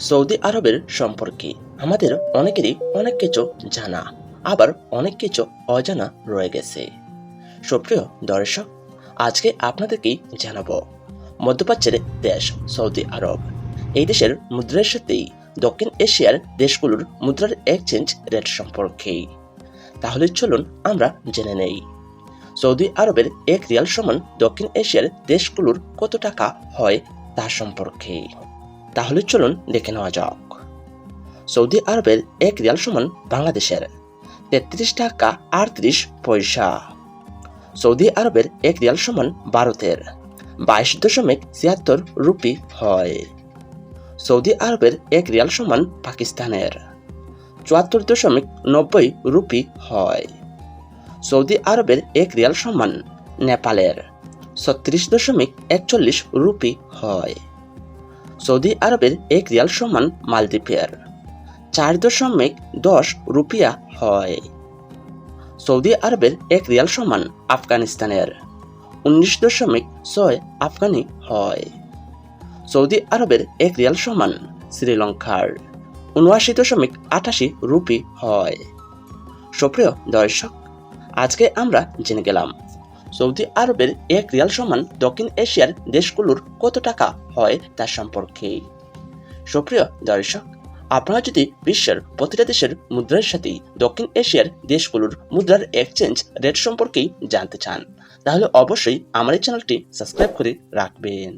Saudi আরবের সম্পর্কে। আমাদের অনেকেরই অনেক কিছু জানা, আবার অনেক কিছু অজানা রয়ে গেছে। সুপ্রিয় দর্শক, আজকে আপনাদেরকেই জানাব, মধ্যপ্রাচ্যের দেশ সৌদি আরব। এই দেশের মুদ্রার সাথেই দক্ষিণ এশিয়ার দেশগুলোর মুদ্রার এক্সচেঞ্জ রেট সম্পর্কে। তাহলে চলুন আমরা জেনে নেই। সৌদি আরবের এক রিয়াল সমান দক্ষিণ এশিয়ার দেশগুলোর কত টাকা হয় তা সম্পর্কে। তাহলে চলুন দেখে নেওয়া যাক। সৌদি আরবের এক রিয়াল সমান বাংলাদেশের তেত্রিশ টাকা আটত্রিশ পয়সা। সৌদি আরবের এক রিয়াল সমান ভারতের বাইশ দশমিক ছিয়াত্তর রুপি হয়। সৌদি আরবের এক রিয়াল সমান পাকিস্তানের চুয়াত্তর দশমিক নব্বই রুপি হয়। সৌদি আরবের এক রিয়াল সমান নেপালের ছত্রিশ দশমিক একচল্লিশ রুপি হয়। সৌদি আরবের এক রিয়াল সমান মালদ্বীপের চার দশমিক দশ রুপিয়া হয়। সৌদি আরবের এক রিয়াল সমান আফগানিস্তানের উনিশ দশমিক ছয় আফগানি হয়। সৌদি আরবের এক রিয়াল সমান শ্রীলঙ্কার উনআশি দশমিক আটাশি রুপি হয়। সুপ্রিয় দর্শক, আজকে আমরা জেনে গেলাম সৌদি আরবের এক রিয়াল সমান দক্ষিণ এশিয়ার দেশগুলোর কত টাকা হয় তা সম্পর্কে। সুপ্রিয় দর্শক, আপনারা যদি বিশ্বের প্রতিটা দেশের মুদ্রার সাথেই দক্ষিণ এশিয়ার দেশগুলোর মুদ্রার এক্সচেঞ্জ রেট সম্পর্কেই জানতে চান, তাহলে অবশ্যই আমার এই চ্যানেলটি সাবস্ক্রাইব করে রাখবেন।